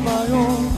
봐요.